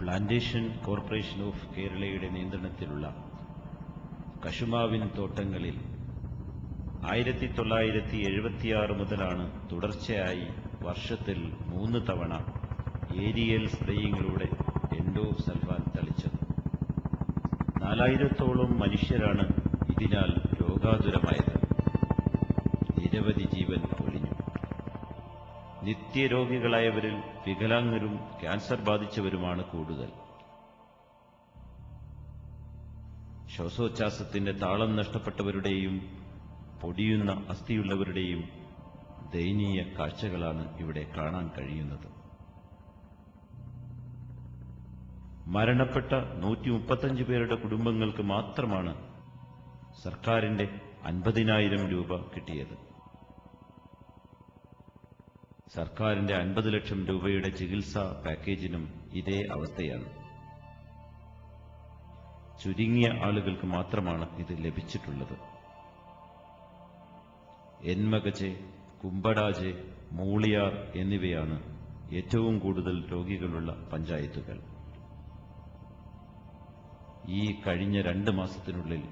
Plantation corporation of കേരളയുടെ നിയന്ത്രണത്തിലുള്ള കശുമാവിൻ തോട്ടങ്ങളിൽ ആയിരത്തി തൊള്ളായിരത്തി എഴുപത്തിയാറ് മുതലാണ് തുടർച്ചയായി വർഷത്തിൽ മൂന്ന് തവണ ഏരിയൽ സ്പ്രേയിങ്ങിലൂടെ എൻഡോ സൽഫാൻ തളിച്ചത്. നാലായിരത്തോളം മനുഷ്യരാണ് ഇതിനാൽ രോഗാതുരമായത്. നിരവധി ജീവൻ നിത്യരോഗികളായവരിൽ വികലാംഗരും ക്യാൻസർ ബാധിച്ചവരുമാണ് കൂടുതൽ. ശ്വാസോച്ഛ്വാസത്തിന്റെ താളം നഷ്ടപ്പെട്ടവരുടെയും പൊടിയുന്ന അസ്ഥിയുള്ളവരുടെയും ദയനീയ കാഴ്ചകളാണ് ഇവിടെ കാണാൻ കഴിയുന്നത്. മരണപ്പെട്ട നൂറ്റി മുപ്പത്തഞ്ച് പേരുടെ കുടുംബങ്ങൾക്ക് മാത്രമാണ് സർക്കാരിന്റെ അൻപതിനായിരം രൂപ കിട്ടിയത്. സർക്കാരിന്റെ അൻപത് ലക്ഷം രൂപയുടെ ചികിത്സാ പാക്കേജിനും ഇതേ അവസ്ഥയാണ്. ചുരുങ്ങിയ ആളുകൾക്ക് മാത്രമാണ് ഇത് ലഭിച്ചിട്ടുള്ളത്. എൻമകജെ കുമ്പടാജെ മൂളിയാർ എന്നിവയാണ് ഏറ്റവും കൂടുതൽ രോഗികളുള്ള പഞ്ചായത്തുകൾ. ഈ കഴിഞ്ഞ രണ്ട് മാസത്തിനുള്ളിൽ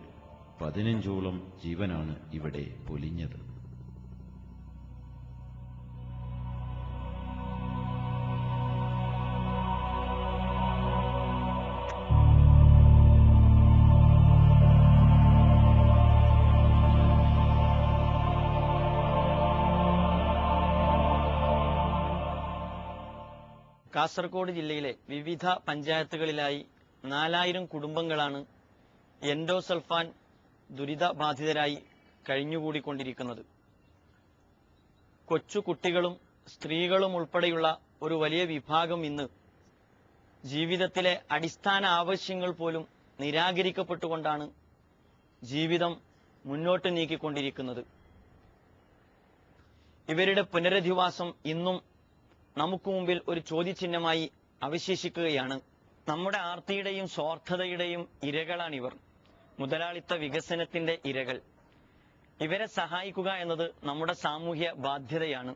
പതിനഞ്ചോളം ജീവനാണ് ഇവിടെ പൊലിഞ്ഞത്. കാസർഗോഡ് ജില്ലയിലെ വിവിധ പഞ്ചായത്തുകളിലായി നാലായിരം കുടുംബങ്ങളാണ് എൻഡോസൾഫാൻ ദുരിതബാധിതരായി കഴിഞ്ഞുകൂടിക്കൊണ്ടിരിക്കുന്നത്. കൊച്ചു കുട്ടികളും സ്ത്രീകളും ഉൾപ്പെടെയുള്ള ഒരു വലിയ വിഭാഗം ഇന്ന് ജീവിതത്തിലെ അടിസ്ഥാന ആവശ്യങ്ങൾ പോലും നിരാകരിക്കപ്പെട്ടുകൊണ്ടാണ് ജീവിതം മുന്നോട്ട് നീക്കിക്കൊണ്ടിരിക്കുന്നത്. ഇവരുടെ പുനരധിവാസം ഇന്നും നമുക്ക് മുമ്പിൽ ഒരു ചോദ്യചിഹ്നമായി അവശേഷിക്കുകയാണ്. നമ്മുടെ ആർത്തിയുടെയും സ്വാർത്ഥതയുടെയും ഇരകളാണിവർ. മുതലാളിത്ത വികസനത്തിന്റെ ഇരകൾ. ഇവരെ സഹായിക്കുക എന്നത് നമ്മുടെ സാമൂഹ്യ ബാധ്യതയാണ്.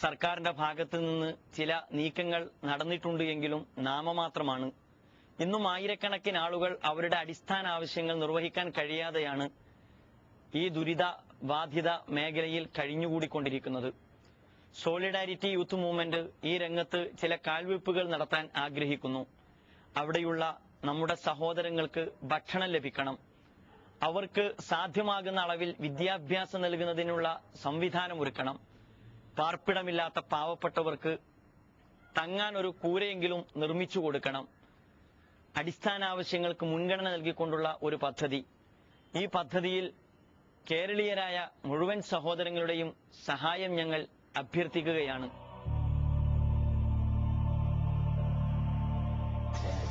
സർക്കാരിന്റെ ഭാഗത്ത് നിന്ന് ചില നീക്കങ്ങൾ നടന്നിട്ടുണ്ട് എങ്കിലും നാമമാത്രമാണ്. ഇന്നും ആയിരക്കണക്കിന് ആളുകൾ അവരുടെ അടിസ്ഥാന ആവശ്യങ്ങൾ നിർവഹിക്കാൻ കഴിയാതെയാണ് ഈ ദുരിത ബാധിത മേഖലയിൽ കഴിഞ്ഞുകൂടിക്കൊണ്ടിരിക്കുന്നത്. സോളിഡാരിറ്റി യൂത്ത് മൂവ്മെന്റ് ഈ രംഗത്ത് ചില കാൽവെപ്പുകൾ നടത്താൻ ആഗ്രഹിക്കുന്നു. അവിടെയുള്ള നമ്മുടെ സഹോദരങ്ങൾക്ക് ഭക്ഷണം ലഭിക്കണം. അവർക്ക് സാധ്യമാകുന്ന അളവിൽ വിദ്യാഭ്യാസം നൽകുന്നതിനുള്ള സംവിധാനം ഒരുക്കണം. പാർപ്പിടമില്ലാത്ത പാവപ്പെട്ടവർക്ക് തങ്ങാൻ ഒരു കൂരയെങ്കിലും നിർമ്മിച്ചു കൊടുക്കണം. അടിസ്ഥാന ആവശ്യങ്ങൾക്ക് മുൻഗണന നൽകിക്കൊണ്ടുള്ള ഒരു പദ്ധതി. ഈ പദ്ധതിയിൽ കേരളീയരായ മുഴുവൻ സഹോദരങ്ങളുടെയും സഹായം ഞങ്ങൾ അഭ്യർത്ഥിക്കുകയാണ്.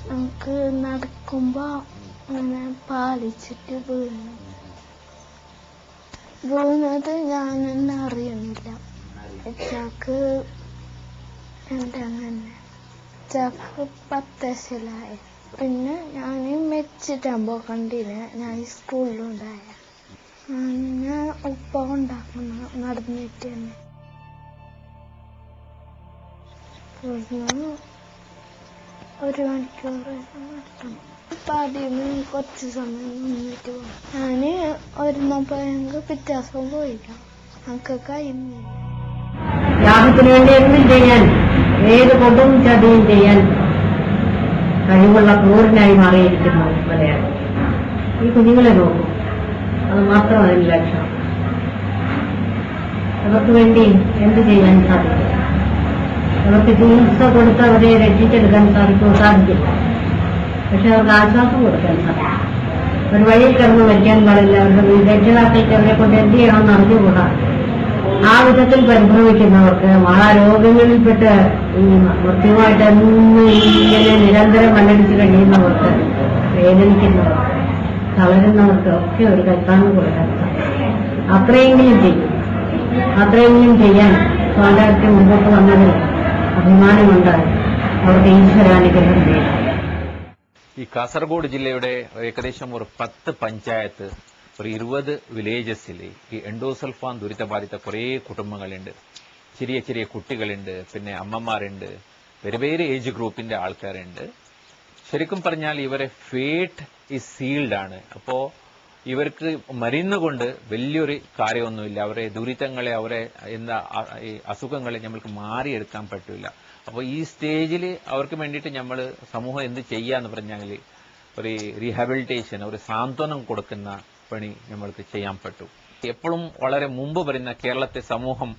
നമുക്ക് നടക്കുമ്പോ അങ്ങനെ പാലിച്ചിട്ട് വീണു വീണത് ഞാൻ ചാക്ക് പത്തശലായി പിന്നെ ഞാൻ മെച്ചിട്ടാകുമ്പോ കണ്ടിന് ഞാൻ സ്കൂളിലുണ്ടായ. അങ്ങനെ ഉപ്പ ഉണ്ടാക്കുന്ന നടന്നിട്ട് തന്നെ. ഒരു മണിക്കൂർ നടത്തണം പാടിന്ന് കുറച്ച് സമയം നിന്നിട്ട് പോകും ഞാൻ ഒരുന്നപ്പോഴെങ്കിൽ പിറ്റേ ദിവസം പോയില്ല നമുക്ക് കഴിഞ്ഞു. ലാഭത്തിന് വേണ്ടി എന്തും ചെയ്യാൻ. ഏത് കൊണ്ടും ചതിയും ചെയ്യാൻ. കഴിവുള്ള ക്രൂരനായി മാറിയിരിക്കുന്നു മലയാളം. ഈ കുഞ്ഞുങ്ങളെ നോക്കും. അത് മാത്രം അതിന് ലക്ഷ്യം അവർക്ക് വേണ്ടി എന്ത് ചെയ്യാൻ സാധിക്കും? അവർക്ക് ചികിത്സ കൊടുത്ത് അവരെ രക്ഷിച്ചെടുക്കാൻ സാധിക്കും സാധിക്കില്ല. പക്ഷെ അവർക്ക് ആശ്വാസം കൊടുക്കാൻ സാധിക്കും. ഒരു വഴിയിൽ കിടന്ന് മരിക്കാൻ പാടില്ല. അവരുടെ രക്ഷിതാക്കൾക്ക് അവരെ കൊണ്ട് എന്ത് ചെയ്യണമെന്ന് അറിഞ്ഞുകൂടാ. ആ വിധത്തിൽ പരിഭ്രമിക്കുന്നവർക്ക് ആ രോഗങ്ങളിൽപ്പെട്ട് കൃത്യമായിട്ട് ഇങ്ങനെ നിരന്തരം മണ്ണടിച്ച് കഴിയുന്നവർക്ക് വേദനിക്കുന്നവർക്ക് തളരുന്നവർക്ക് ഒക്കെ ഒരു കൈത്താങ്ങ് കൊടുക്കാൻ സാധിക്കും. അത്രയെങ്കിലും ചെയ്യും. അത്രയെങ്കിലും ചെയ്യാൻ സ്വാതന്ത്ര്യം മുമ്പോട്ട് വന്നതിൽ അഭിമാനമുണ്ട് അവർക്ക് ഈശ്വരാനുഗ്രഹം ഈ കാസർഗോഡ് ജില്ലയുടെ ഏകദേശം ഒരു പത്ത് പഞ്ചായത്ത് ഒരു ഇരുപത് വില്ലേജസിൽ ഈ എൻഡോസൾഫാൻ ദുരിതബാധിത കുറേ കുടുംബങ്ങളുണ്ട്. ചെറിയ ചെറിയ കുട്ടികളുണ്ട് പിന്നെ അമ്മമാരുണ്ട് വേറെ വേറെ ഏജ് ഗ്രൂപ്പിന്റെ ആൾക്കാരുണ്ട്. ശരിക്കും പറഞ്ഞാൽ ഇവരെ ഫേറ്റ് ഈ സീൽഡ് ആണ്. അപ്പോ ഇവർക്ക് മരുന്നുകൊണ്ട് വലിയൊരു കാര്യമൊന്നുമില്ല. അവരെ ദുരിതങ്ങളെ അവരെ എന്താ ഈ അസുഖങ്ങളെ നമ്മൾക്ക് മാറിയെടുക്കാൻ പറ്റില്ല അപ്പോൾ ഈ സ്റ്റേജിൽ അവർക്ക് വേണ്ടിയിട്ട് നമ്മൾ സമൂഹം എന്ത് ചെയ്യാന്ന് പറഞ്ഞാൽ ഒരു റീഹാബിലിറ്റേഷൻ ഒരു സാന്ത്വനം കൊടുക്കുന്ന പണി നമ്മൾക്ക് ചെയ്യാൻ പറ്റും. എപ്പോഴും വളരെ മുമ്പ് വരുന്ന കേരളത്തെ സമൂഹം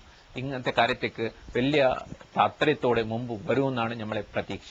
ഇങ്ങനത്തെ കാര്യത്തേക്ക് വലിയ താത്പര്യത്തോടെ മുമ്പ് വരുമെന്നാണ് നമ്മളെ പ്രതീക്ഷ.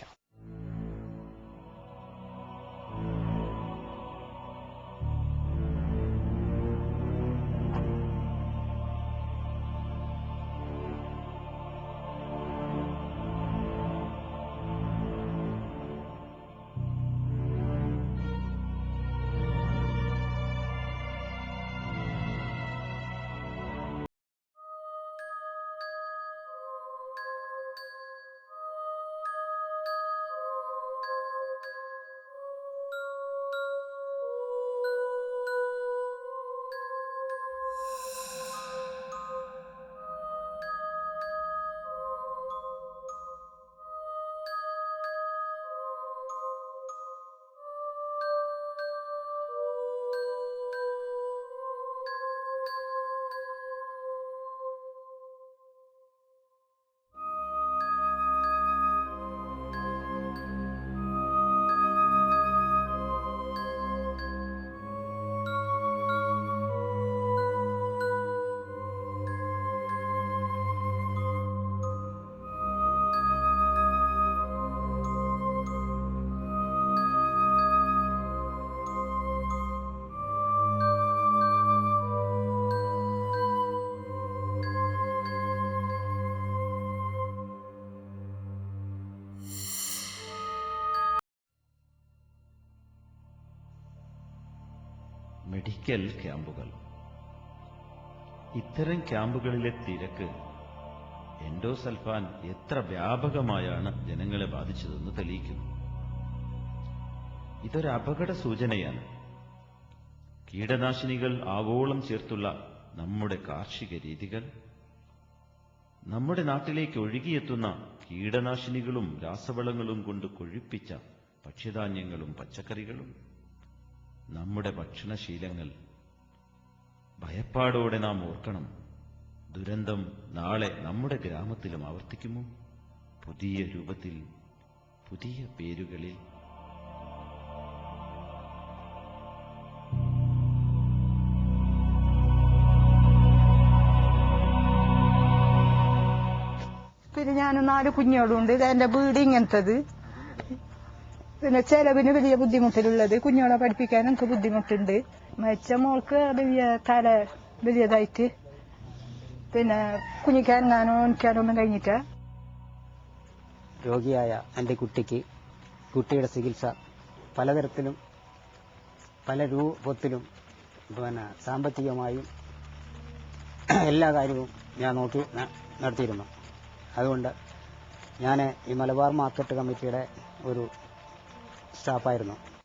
മെഡിക്കൽ ക്യാമ്പുകൾ. ഇത്തരം ക്യാമ്പുകളിലെ തിരക്ക് എൻഡോസൽഫാൻ എത്ര വ്യാപകമായാണ് ജനങ്ങളെ ബാധിച്ചതെന്ന് തെളിയിക്കുന്നു. ഇതൊരു അപകട സൂചനയാണ്. കീടനാശിനികൾ ആവോളം ചേർത്തുള്ള നമ്മുടെ കാർഷിക രീതികൾ നമ്മുടെ നാട്ടിലേക്ക് ഒഴുകിയെത്തുന്ന കീടനാശിനികളും രാസവളങ്ങളും കൊണ്ട് കൊഴുപ്പിച്ച ഭക്ഷ്യധാന്യങ്ങളും പച്ചക്കറികളും നമ്മുടെ ഭക്ഷണശീലങ്ങൾ. ഭയപ്പാടോടെ നാം ഓർക്കണം ദുരന്തം നാളെ നമ്മുടെ ഗ്രാമത്തിലും ആവർത്തിക്കുമോ? പുതിയ രൂപത്തിൽ പുതിയ പേരുകളിൽ. പിന്നെ ഞാൻ നാല് കുഞ്ഞുങ്ങളുണ്ട് എന്റെ വീട് ഇങ്ങനത്തത്. പിന്നെ ചെലവിന് വലിയ ബുദ്ധിമുട്ടിലുള്ളത്. കുഞ്ഞുങ്ങളെ പഠിപ്പിക്കാൻ എനിക്ക് ബുദ്ധിമുട്ടുണ്ട്. മരിച്ച മോൾക്ക് വലിയ തല വലിയതായിട്ട്. പിന്നെ കുഞ്ഞിക്കാനോ എനിക്കാനോ ഒന്നും കഴിഞ്ഞിട്ട് രോഗിയായ എന്റെ കുട്ടിക്ക് കുട്ടിയുടെ ചികിത്സ പലതരത്തിലും പല രൂപത്തിലും പിന്നെ സാമ്പത്തികമായും എല്ലാ കാര്യവും ഞാൻ നോക്കി നടത്തിയിരുന്നു. അതുകൊണ്ട് ഞാൻ ഈ മലബാർ മാർക്കറ്റ് കമ്മിറ്റിയുടെ ഒരു ஸ்டாப் ஆயிருந்தோம்